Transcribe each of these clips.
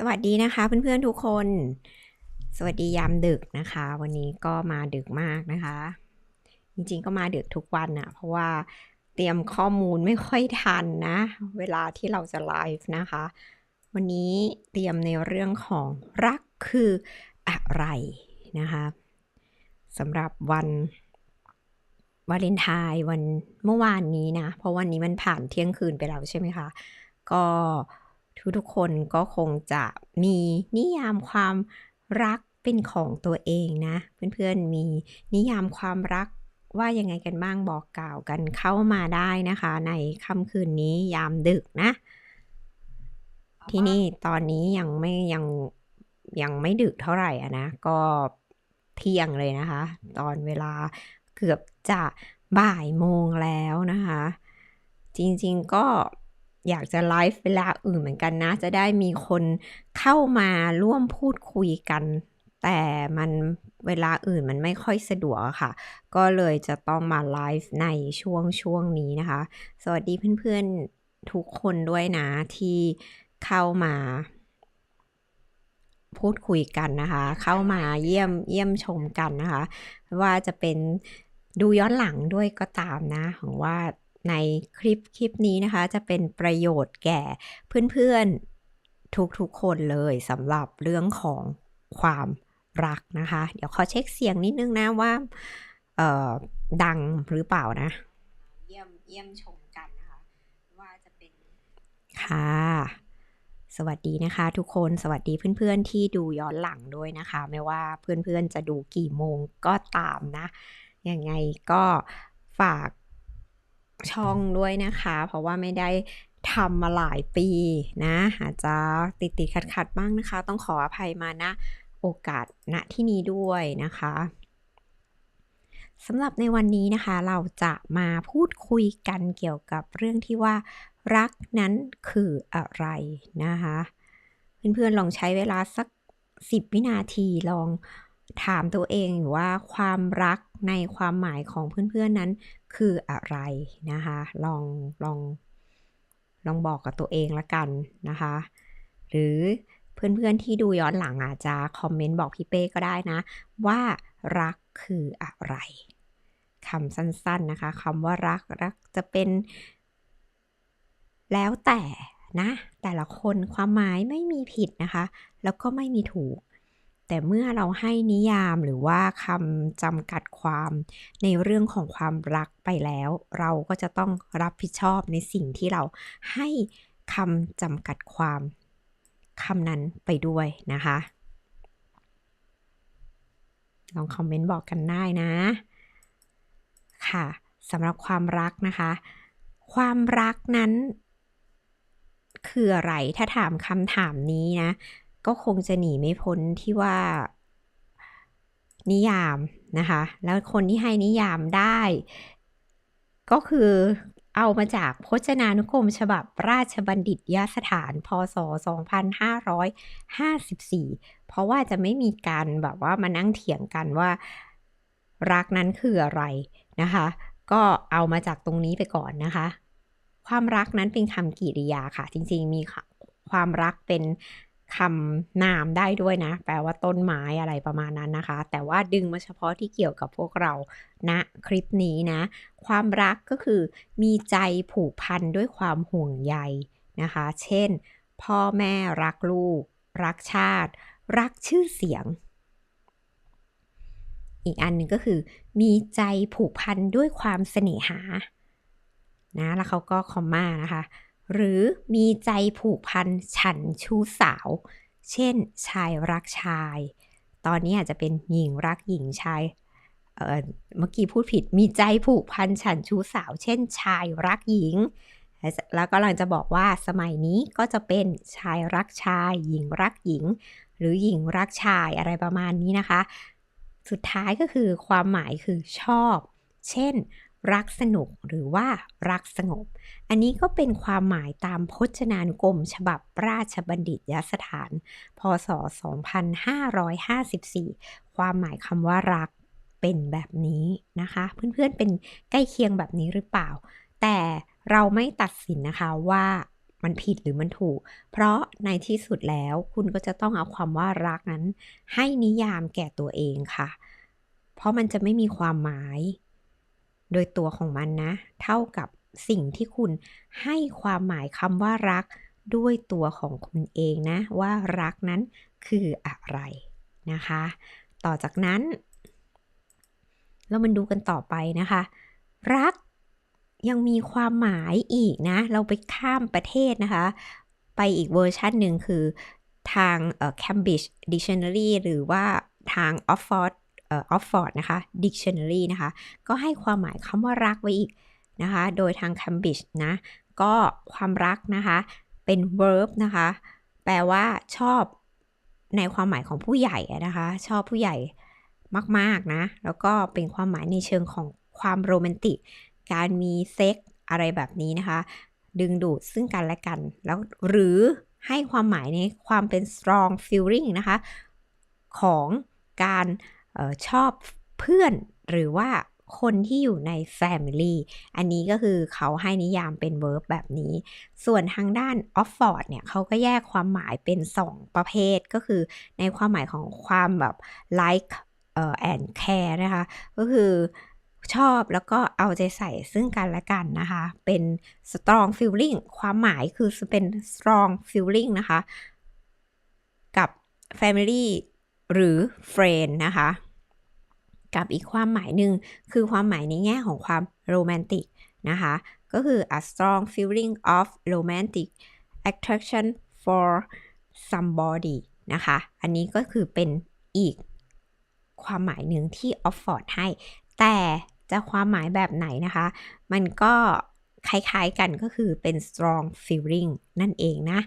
สวัสดีนะคะเพื่อนๆทุกคน สวัสดียามดึกนะคะ วันนี้ก็มาดึกมากนะคะ จริงๆก็มาดึกทุกวันอะเพราะว่าเตรียมข้อมูลไม่ค่อยทันนะ เวลาที่เราจะไลฟ์นะคะ วันนี้เตรียมในเรื่องของรักคืออะไรนะคะสำหรับวันวาเลนไทน์วันเมื่อวานนี้นะ เพราะวันนี้มันผ่านเที่ยงคืนไปแล้วใช่ไหมคะ ก็ ทุกๆคนก็คงจะมีนิยามความรักเป็นของตัวเองนะ เพื่อนๆมีนิยามความรักว่ายังไงกันบ้างบอกกล่าวกันเข้ามาได้นะคะ ในค่ำคืนนี้ยามดึกนะ ที่นี่ตอนนี้ยังไม่ยังยังไม่ดึกเท่าไหร่อะนะ ก็เที่ยงเลยนะคะ ตอนเวลาเกือบจะบ่ายโมงแล้วนะคะ จริงๆก็ อยากจะไลฟ์เวลาอื่นเหมือนกันนะ จะได้มีคนเข้ามาร่วมพูดคุยกัน แต่มันเวลาอื่นมันไม่ค่อยสะดวกค่ะ ก็เลยจะต้องมาไลฟ์ในช่วงช่วงนี้นะคะ สวัสดีเพื่อนๆทุกคนด้วยนะที่เข้ามาพูดคุยกันนะคะ เข้ามาเยี่ยมเยี่ยมชมกันนะคะ ว่าจะเป็นดูย้อนหลังด้วยก็ตามนะของว่า ในคลิปคลิปนี้นะคะ จะเป็นประโยชน์แก่เพื่อนๆทุกๆคนเลยสำหรับเรื่องของความรักนะคะ เดี๋ยวขอเช็คเสียงนิดนึงนะว่าดังหรือเปล่านะ เยี่ยมเยี่ยมชมกันนะคะ ว่าจะเป็น ค่ะ สวัสดีนะคะ ทุกคนสวัสดีเพื่อนๆที่ดูย้อนหลังด้วยนะคะ ไม่ว่าเพื่อนๆจะดูกี่โมงก็ตามนะ ยังไงก็ฝาก ช่องด้วยนะคะ เพราะว่าไม่ได้ทำมาหลายปีนะอาจจะติดติดขัดขัดบ้างนะคะ ต้องขออภัยมานะโอกาสณที่นี้ด้วยนะคะสำหรับในวันนี้นะคะ เราจะมาพูดคุยกันเกี่ยวกับเรื่องที่ว่า รักนั้นคืออะไรนะคะ เพื่อนๆลองใช้เวลาสัก 10 วินาทีลอง ถามตัวเองว่าความรักในความหมายของเพื่อนๆนั้นคืออะไรนะคะ ลองลองลองบอกกับตัวเองละกันนะคะ หรือเพื่อนๆที่ดูย้อนหลังอาจจะคอมเมนต์บอกพี่เป้ก็ได้นะ ว่ารักคืออะไรคำสั้นๆนะคะคำว่ารักรักจะเป็นแล้วแต่นะ แต่ละคนความหมายไม่มีผิดนะคะ แล้วก็ไม่มีถูก แต่เมื่อเราให้นิยามหรือว่าคำจำกัดความในเรื่องของความรักไปแล้ว เราก็จะต้องรับผิดชอบในสิ่งที่เราให้คำจำกัดความคำนั้นไปด้วยนะคะ ลองคอมเมนต์บอกกันได้นะ ค่ะสำหรับความรักนะคะ ความรักนั้น คืออะไรถ้าถามคำถามนี้นะ ก็คงจะหนีไม่พ้นที่ว่านิยามนะคะ แล้วคนที่ให้นิยามได้ ก็คือเอามาจากพจนานุกรมฉบับราชบัณฑิตยสถาน พศ 2554 เพราะว่าจะไม่มีการแบบว่ามานั่งเถียงกันว่ารักนั้นคืออะไรนะคะ ก็เอามาจากตรงนี้ไปก่อนนะคะ ความรักนั้นเป็นคำกิริยาค่ะ จริงๆมีความรักเป็น คำนามได้ด้วยนะ แปลว่าต้นไม้อะไรประมาณนั้นนะคะ แต่ว่าดึงมาเฉพาะที่เกี่ยวกับพวกเราณนะคลิปนี้นะ ความรักก็คือมีใจผูกพันด้วยความห่วงใยนะคะ เช่น พ่อแม่รักลูก รักชาติ รักชื่อเสียง อีกอันนึงก็คือ มีใจผูกพันด้วยความเสน่หานะแล้วเขาก็คอมมานะคะ หรือมีใจผูกพันฉันชู้สาว เช่นชายรักชาย ตอนนี้อาจจะเป็นหญิงรักหญิงชายเเมื่อกี้พูดผิดมีใจผูกพันฉันชู้สาว เช่น ชายรักหญิง แล้วก็ลังจะบอกว่าสมัยนี้ก็จะเป็นชายรักชาย หญิงรักหญิง หรือหญิงรักชายอะไรประมาณนี้นะคะ สุดท้ายก็คือความหมายคือชอบ เช่น รักสนุกหรือว่ารักสงบ อันนี้ก็เป็นความหมายตามพจนานุกรม ฉบับราชบัณฑิตยสถาน พศ 2554 ความหมายคำว่ารักเป็นแบบนี้นะคะ เพื่อนๆเป็นใกล้เคียงแบบนี้หรือเปล่า แต่เราไม่ตัดสินนะคะว่ามันผิดหรือมันถูก เพราะในที่สุดแล้วคุณก็จะต้องเอาความว่ารักนั้น ให้นิยามแก่ตัวเองค่ะ เพราะมันจะไม่มีความหมาย โดยตัวของมันนะ เท่ากับสิ่งที่คุณให้ความหมายคำว่ารักด้วยตัวของคุณเองนะ ว่ารักนั้นคืออะไรนะคะ ต่อจากนั้น เรามาดูกันต่อไปนะคะ รักยังมีความหมายอีกนะ เราไปข้ามประเทศนะคะ ไปอีกเวอร์ชันหนึ่งคือทาง Cambridge Dictionary หรือว่าทาง Oxford ออฟฟอร์ดนะคะ Dictionary นะคะ ก็ให้ความหมายคำว่ารักไว้อีกนะคะ โดยทาง Cambridge นะ ก็ความรักนะคะ เป็น verb นะคะ แปลว่าชอบในความหมายของผู้ใหญ่นะคะ ชอบผู้ใหญ่มาก ๆ นะ แล้วก็เป็นความหมายในเชิงของความโรแมนติก การมีเซ็กอะไรแบบนี้นะคะ ดึงดูดซึ่งกันและกัน แล้วหรือให้ความหมายในความเป็น strong feeling นะคะ ของการ ออชอบเพื่อนหรือว่าคนที่อยู่ใน Family อันนี้ก็คือเขาให้นิยามเป็น verb แบบนี้ ส่วนทางด้าน Oxford เนี่ยเขาก็แยกความหมายเป็น 2 ประเภท ก็คือในความหมายของความแบบ like เอ่อ and care นะคะ ก็คือชอบแล้วก็เอาใจใส่ซึ่งกันและกันนะคะ เป็น strong feeling ความหมายคือเป็น strong feeling นะคะ กับ family หรือ friend นะคะ กับอีกความหมายหนึ่งคือความหมายในแง่ของความโรแมนติกนะคะ ก็คือ a strong feeling of romantic attraction for somebody นะคะ อันนี้ก็คือเป็นอีกความหมายหนึ่งที่ออฟฟอร์ดให้ แต่จะความหมายแบบไหนนะคะ มันก็คล้ายๆกันก็คือเป็น strong feeling นั่นเองนะ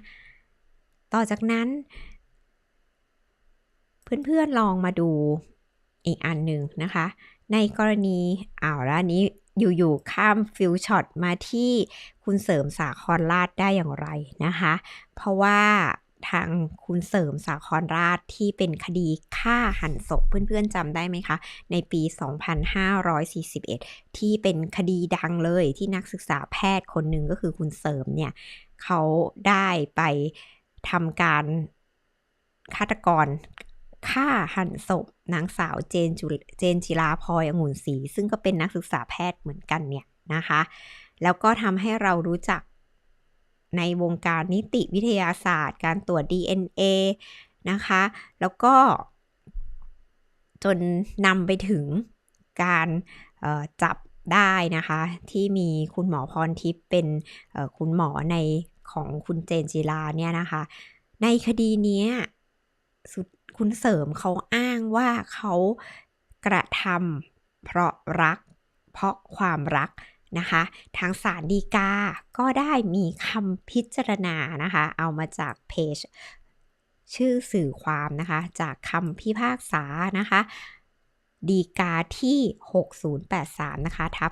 ต่อจากนั้น เพื่อนๆลองมาดูอีกอันหนึ่งนะคะ ในกรณีอ้าวแล้วนี้อยู่ๆข้ามฟิลช็อตมาที่คุณเสริมสาครราชได้อย่างไรนะคะ เพราะว่าทางคุณเสริมสาครราชที่เป็นคดีฆ่าหันศพเพื่อนๆจำได้ไหมคะ ในปี 2541 ที่เป็นคดีดังเลยที่นักศึกษาแพทย์คนหนึ่งก็คือคุณเสริมเนี่ยเขาได้ไปทำการฆาตกร ฆ่าหันศพนางสาวเจนจุเจนจิลาพลอยองุ่นศรีซึ่งก็เป็นนักศึกษาแพทย์เหมือนกันเนี่ยนะคะ แล้วก็ทำให้เรารู้จักในวงการนิติวิทยาศาสตร์ การตรวจ DNA นะคะ แล้วก็ จนนำไปถึงการจับได้นะคะ ที่มีคุณหมอพรทิพย์เป็นคุณหมอในของคุณเจนจิลาเนี่ยนะคะ ในคดีนี้สุด คุณเสริมเขาอ้างว่าเขากระทำเพราะรัก เพราะความรักนะคะ ทางศาลฎีกา ก็ได้มีคำพิจารณานะคะ เอามาจากเพจ ชื่อสื่อความนะคะ จากคำพิพากษานะคะดีกาที่ 6083 นะคะ ทับ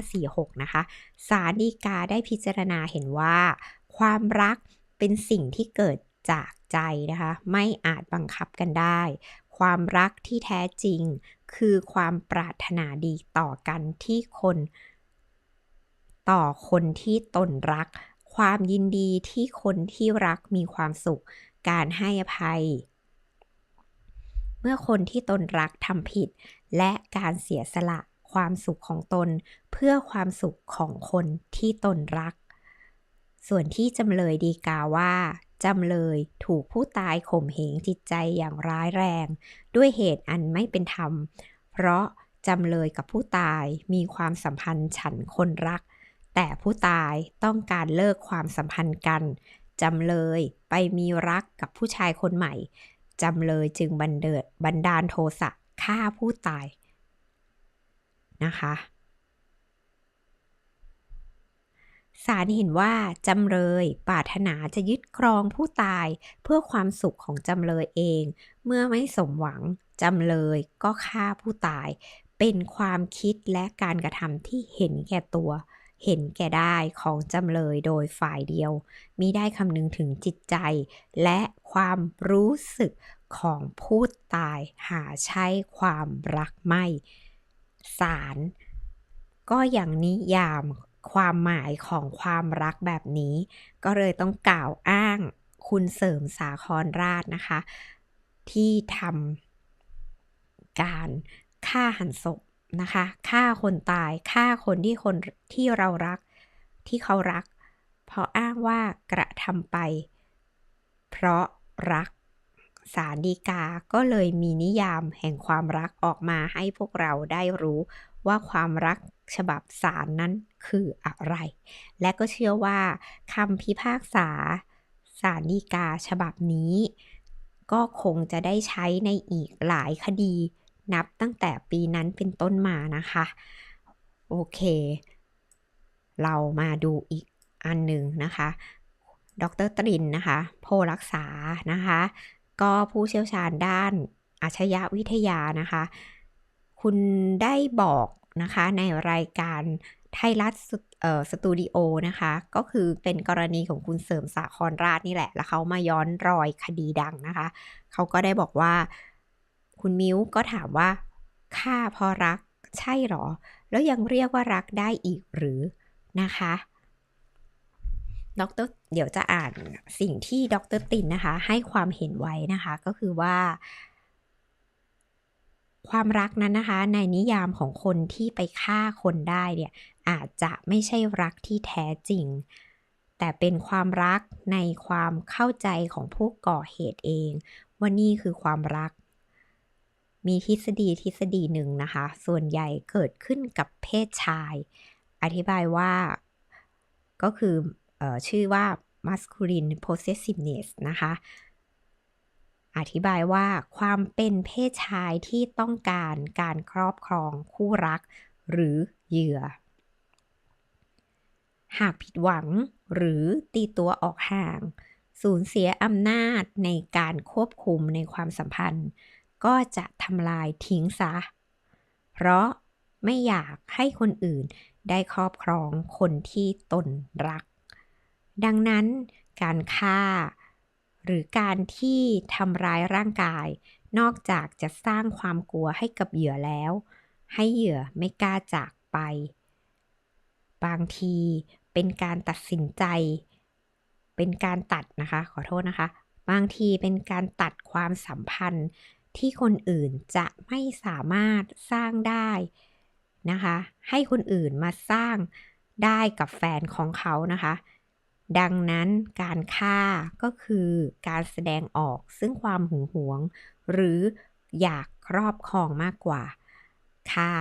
2546 นะคะศาลฎีกาได้พิจารณาเห็นว่า ความรักเป็นสิ่งที่เกิด จากใจนะคะ ไม่อาจบังคับกันได้ ความรักที่แท้จริง คือความปรารถนาดีต่อกันที่คน ต่อคนที่ตนรัก ความยินดีที่คนที่รักมีความสุข การให้อภัย เมื่อคนที่ตนรักทำผิด และการเสียสละความสุขของตน เพื่อความสุขของคนที่ตนรัก ส่วนที่จำเลยดีกาว่า จำเลยถูกผู้ตายข่มเหงจิตใจอย่างร้ายแรง ด้วยเหตุอันไม่เป็นธรรม เพราะจำเลยกับผู้ตายมีความสัมพันธ์ฉันคนรัก แต่ผู้ตายต้องการเลิกความสัมพันธ์กัน จำเลยไปมีรักกับผู้ชายคนใหม่ จำเลยจึงบันเดิดบันดาลโทสะฆ่าผู้ตายนะคะ ศาลเห็นว่าจำเลยปรารถนาจะยึดครองผู้ตายเพื่อความสุขของจำเลยเอง เมื่อไม่สมหวังจำเลยก็ฆ่าผู้ตาย เป็นความคิดและการกระทำที่เห็นแก่ตัว เห็นแก่ได้ของจำเลยโดยฝ่ายเดียวมิได้คำนึงถึงจิตใจ และความรู้สึกของผู้ตายหาใช่ความรักไม่ศาลก็อย่างนิยาม ความหมายของความรักแบบนี้ ก็เลยต้องกล่าวอ้างคุณเสริมสาครราชนะคะ ที่ทำการฆ่าหันศพนะคะฆ่าคนตายฆ่าคนที่คนที่เรารักที่เขารัก เพราะอ้างว่ากระทำไป เพราะรักสารดีกาก็เลยมีนิยามแห่งความรักออกมาให้พวกเราได้รู้ว่าความรัก ฉบับสารนั้นคืออะไร และก็เชื่อว่าคำพิพากษาสารดีกาฉบับนี้ ก็คงจะได้ใช้ในอีกหลายคดี นับตั้งแต่ปีนั้นเป็นต้นมานะคะ โอเค เรามาดูอีกอันหนึ่งนะคะ ดรตรินนะคะ โพรักษานะคะ ก็ผู้เชี่ยวชาญด้านอาชญาวิทยานะคะ คุณได้บอก นะคะในรายการไทยรัฐสตูดิโอนะคะ ก็คือเป็นกรณีของคุณเสริมสาครราชนี่แหละ แล้วเขามาย้อนรอยคดีดังนะคะ เขาก็ได้บอกว่าคุณมิ้วก็ถามว่าค่าพอรักใช่หรอ แล้วยังเรียกว่ารักได้อีกหรือนะคะดรเดี๋ยวจะอ่านสิ่งที่ดรตินนะคะ ให้ความเห็นไว้นะคะ ก็คือว่า ความรักนั้นนะคะ ในนิยามของคนที่ไปฆ่าคนได้เนี่ยอาจจะไม่ใช่รักที่แท้จริง แต่เป็นความรักในความเข้าใจของผู้ก่อเหตุเองว่านี่คือความรัก มีทฤษฎีทฤษฎีหนึ่งนะคะ ส่วนใหญ่เกิดขึ้นกับเพศชาย อธิบายว่าก็คืออชื่อว่า masculine possessiveness นะคะ อธิบายว่าความเป็นเพศชายที่ต้องการการครอบครองคู่รัก หรือเหยื่อ หากผิดหวังหรือตีตัวออกห่าง สูญเสียอำนาจในการควบคุมในความสัมพันธ์ ก็จะทำลายทิ้งซะ เพราะไม่อยากให้คนอื่นได้ครอบครองคนที่ตนรัก ดังนั้นการฆ่า หรือการที่ทำร้ายร่างกาย นอกจากจะสร้างความกลัวให้กับเหยื่อแล้ว ให้เหยื่อไม่กล้าจากไป บางทีเป็นการตัดสินใจ เป็นการตัดนะคะ ขอโทษนะคะ บางทีเป็นการตัดความสัมพันธ์ที่คนอื่นจะไม่สามารถสร้างได้นะคะ ให้คนอื่นมาสร้างได้กับแฟนของเขานะคะ ดังนั้นการฆ่าก็คือการแสดงออกซึ่งความหึงหวง หรืออยากครอบครองมากกว่าฆ่า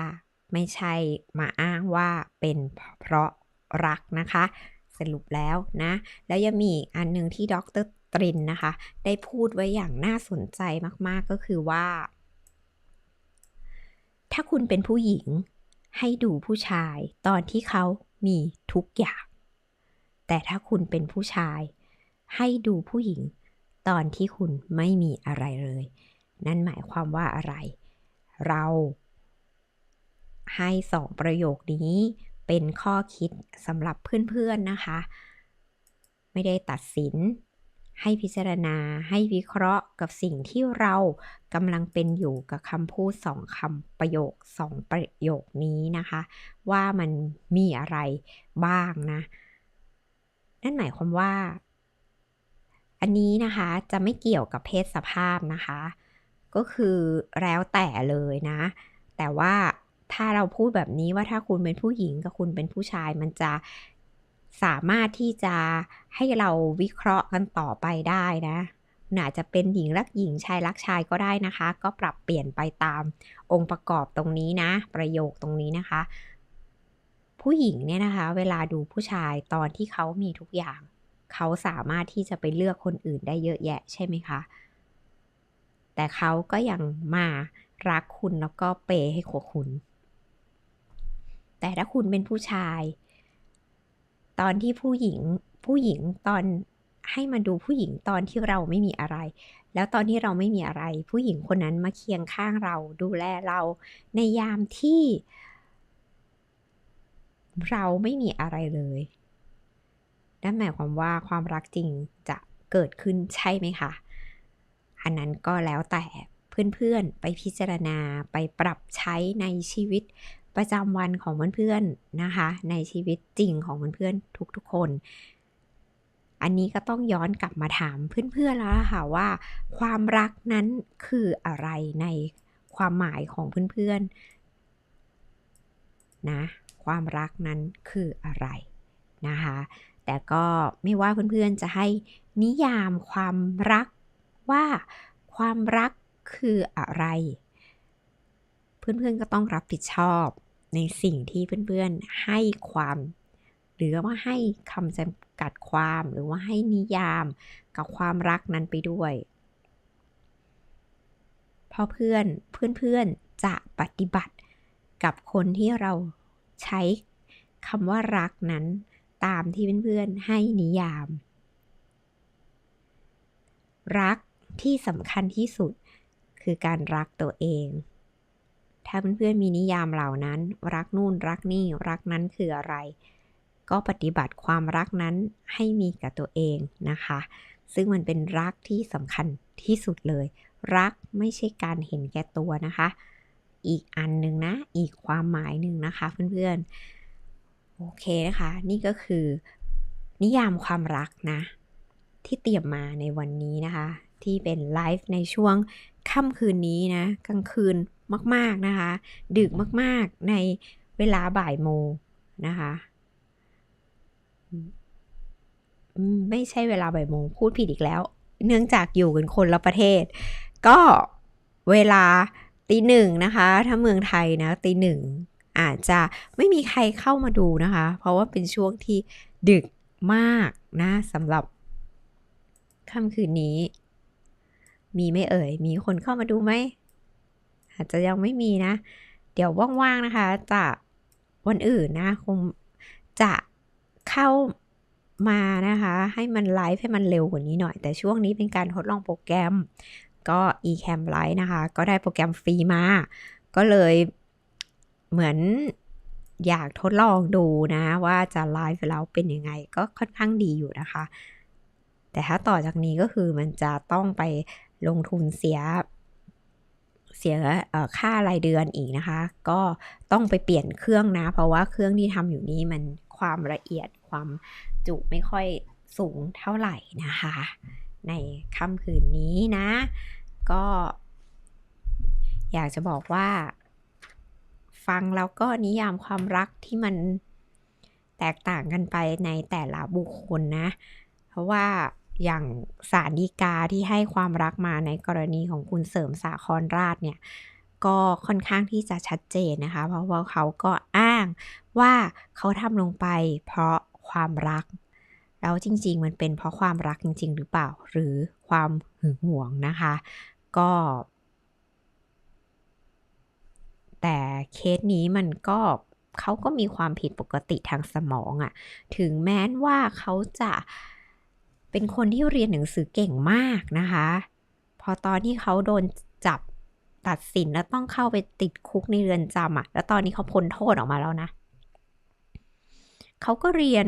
ไม่ใช่มาอ้างว่าเป็นเพราะรักนะคะ สรุปแล้วนะ แล้วยังมีอันหนึ่งที่ดรตรินนะคะ ได้พูดไว้อย่างน่าสนใจมากๆก็คือว่า ถ้าคุณเป็นผู้หญิงให้ดูผู้ชายตอนที่เขามีทุกอย่าง แต่ถ้าคุณเป็นผู้ชาย ให้ดูผู้หญิงตอนที่คุณไม่มีอะไรเลย นั่นหมายความว่าอะไร เราให้สองประโยคนี้เป็นข้อคิดสำหรับเพื่อนๆนะคะ ไม่ได้ตัดสิน ให้พิจารณาให้วิเคราะห์กับสิ่งที่เรากำลังเป็นอยู่กับคำพูดสองคำประโยคสองประโยคนี้นะคะ ว่ามันมีอะไรบ้างนะ นั่นหมายความว่า อันนี้นะคะจะไม่เกี่ยวกับเพศสภาพนะคะ ก็คือแล้วแต่เลยนะ แต่ว่าถ้าเราพูดแบบนี้ว่าถ้าคุณเป็นผู้หญิงกับคุณเป็นผู้ชายมันจะสามารถที่จะให้เราวิเคราะห์กันต่อไปได้นะอาจจะเป็นหญิงรักหญิงชายรักชายก็ได้นะคะ ก็ปรับเปลี่ยนไปตามองค์ประกอบตรงนี้นะ ประโยคตรงนี้นะคะ ผู้หญิงเนี่ยนะคะ เวลาดูผู้ชายตอนที่เขามีทุกอย่าง เขาสามารถที่จะไปเลือกคนอื่นได้เยอะแยะใช่ไหมคะ แต่เขาก็ยังมารักคุณแล้วก็เปย์ให้ขวคุณ แต่ถ้าคุณเป็นผู้ชาย ตอนที่ผู้หญิงผู้หญิงตอนให้มาดูผู้หญิงตอนที่เราไม่มีอะไร แล้วตอนที่เราไม่มีอะไร ผู้หญิงคนนั้นมาเคียงข้างเราดูแลเราในยามที่ เราไม่มีอะไรเลย นั่นหมายความว่าความรักจริงจะเกิดขึ้นใช่ไหมคะ อันนั้นก็แล้วแต่เพื่อนๆ ไปพิจารณาไปปรับใช้ในชีวิตประจำวันของเพื่อนๆนะคะ ในชีวิตจริงของเพื่อนๆทุกๆคน อันนี้ก็ต้องย้อนกลับมาถามเพื่อนๆแล้วค่ะว่า ความรักนั้นคืออะไรในความหมายของเพื่อนๆนะ ความรักนั้นคืออะไรนะคะ แต่ก็ไม่ว่าเพื่อนๆจะให้นิยามความรักว่าความรักคืออะไร เพื่อนๆก็ต้องรับผิดชอบในสิ่งที่เพื่อนๆให้ความ หรือว่าให้คำจำกัดความหรือว่าให้นิยามกับความรักนั้นไปด้วยเพราะเพื่อนเพื่อนๆจะปฏิบัติกับคนที่เรา ใช้คำว่ารักนั้นตามที่เพื่อนๆให้นิยาม รักที่สำคัญที่สุดคือการรักตัวเอง ถ้าเพื่อนๆมีนิยามเหล่านั้น รักนู่นรักนี่รักนั้นคืออะไร ก็ปฏิบัติความรักนั้นให้มีกับตัวเองนะคะ ซึ่งมันเป็นรักที่สำคัญที่สุดเลย รักไม่ใช่การเห็นแก่ตัวนะคะ อีกอันหนึ่งนะ อีกความหมายหนึ่งนะคะเพื่อนๆ โอเคนะคะ นี่ก็คือ นิยามความรักนะ ที่เตรียมมาในวันนี้นะคะ ที่เป็นไลฟ์ในช่วงค่ำคืนนี้นะ กลางคืนมากๆนะคะ ดึกมากๆในเวลาบ่ายโมงนะคะไม่ใช่เวลาบ่ายโมงพูดผิดอีกแล้ว เนื่องจากอยู่กันคนละประเทศ ก็เวลา ตีหนึ่งนะคะ ถ้าเมืองไทยนะตีหนึ่งอาจจะไม่มีใครเข้ามาดูนะคะ เพราะว่าเป็นช่วงที่ดึกมากนะสำหรับค่ำคืนนี้ มีไม่เอ่ย มีคนเข้ามาดูไหม อาจจะยังไม่มีนะ เดี๋ยวว่างๆนะคะ จะวันอื่นนะคงจะเข้ามานะคะ ให้มันไลฟ์ให้มันเร็วกว่านี้หน่อย แต่ช่วงนี้เป็นการทดลองโปรแกรม ก็ eCam Live นะคะ ก็ได้โปรแกรมฟรีมา ก็เลยเหมือนอยากทดลองดูนะ ว่าจะไลฟ์แล้วเป็นยังไง ก็ค่อนข้างดีอยู่นะคะ แต่ถ้าต่อจากนี้ก็คือมันจะต้องไปลงทุนเสีย เสียค่ารายเดือนอีกนะคะ ก็ต้องไปเปลี่ยนเครื่องนะ เพราะว่าเครื่องที่ทำอยู่นี้มันความละเอียดความจุไม่ค่อยสูงเท่าไหร่นะคะ ในค่ำคืนนี้นะ ก็อยากจะบอกว่า ฟังแล้วก็นิยามความรักที่มันแตกต่างกันไปในแต่ละบุคคลนะ เพราะว่าอย่างสารดีกาที่ให้ความรักมาในกรณีของคุณเสริมสาครราชเนี่ย ก็ค่อนข้างที่จะชัดเจนนะคะ เพราะว่าเขาก็อ้างว่าเขาทำลงไปเพราะความรัก แล้วจริง ๆ มันเป็นเพราะความรักจริง ๆ หรือเปล่า หรือความหึงหวงนะคะ ก็ แต่เคสนี้มันก็เขาก็มีความผิดปกติทางสมองอะถึงแม้ว่าเขาจะเป็นคนที่เรียนหนังสือเก่งมากนะคะ พอตอนที่เขาโดนจับตัดสินแล้วต้องเข้าไปติดคุกในเรือนจำอะแล้วตอนนี้เขาพ้นโทษออกมาแล้วนะ เขาก็เรียน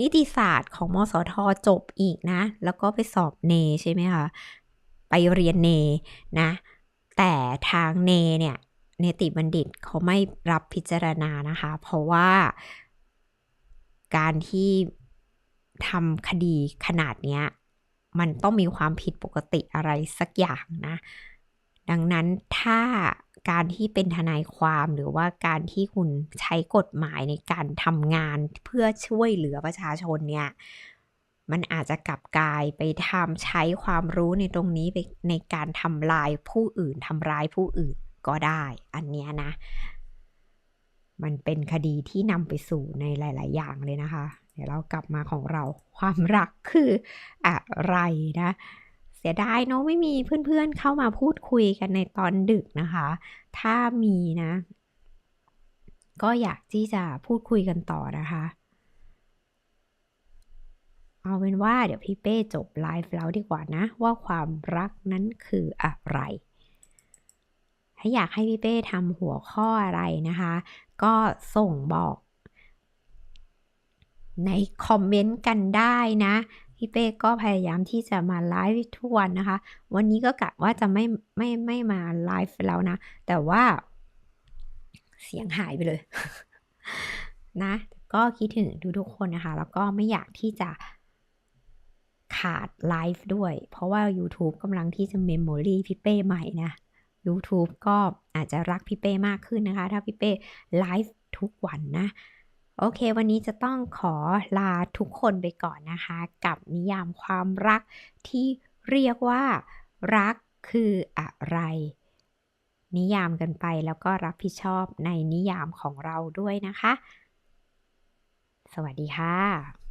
นิติศาสตร์ของมสทจบอีกนะ แล้วก็ไปสอบเนใช่ไหมคะ ไปเรียนเนนะ แต่ทางเนเนี่ยเนติบัณฑิตเขาไม่รับพิจารณานะคะ เพราะว่าการที่ทำคดีขนาดเนี้ย มันต้องมีความผิดปกติอะไรสักอย่างนะ ดังนั้นถ้า การที่เป็นทนายความหรือว่าการที่คุณใช้กฎหมายในการทำงานเพื่อช่วยเหลือประชาชนเนี่ย มันอาจจะกลับกลายไปทำใช้ความรู้ในตรงนี้ไปในการทำลายผู้อื่นทำร้ายผู้อื่นก็ได้ อันเนี้ยนะ มันเป็นคดีที่นำไปสู่ในหลาย ๆ อย่างเลยนะคะ เดี๋ยวเรากลับมาของเราความรักคืออะไรนะ เสียดายเนาะไม่มีเพื่อนๆเข้ามาพูดคุยกันในตอนดึกนะคะ ถ้ามีนะ ก็อยากที่จะพูดคุยกันต่อนะคะ เอาเป็นว่าเดี๋ยวพี่เป้จบไลฟ์แล้วดีกว่านะ ว่าความรักนั้นคืออะไร ถ้าอยากให้พี่เป้ทำหัวข้ออะไรนะคะ ก็ส่งบอกในคอมเมนต์กันได้นะ พี่เป้ก็พยายามที่จะมาไลฟ์ทุกวันนะคะ วันนี้ก็กะว่าจะไม่ไม่ไม่มาไลฟ์แล้วนะ แต่ว่าเสียงหายไปเลย นะก็คิดถึงทุกๆคนนะคะ แล้วก็ไม่อยากที่จะขาดไลฟ์ด้วย เพราะว่า YouTube กำลังที่จะเมมโมรีพี่เป้ใหม่นะ YouTube ก็อาจจะรักพี่เป้มากขึ้นนะคะ ถ้าพี่เป้ไลฟ์ทุกวันนะ โอเค วันนี้จะต้องขอลาทุกคนไปก่อนนะคะ กับนิยามความรักที่เรียกว่ารักคืออะไร นิยามกันไปแล้วก็รับผิดชอบในนิยามของเราด้วยนะคะ สวัสดีค่ะ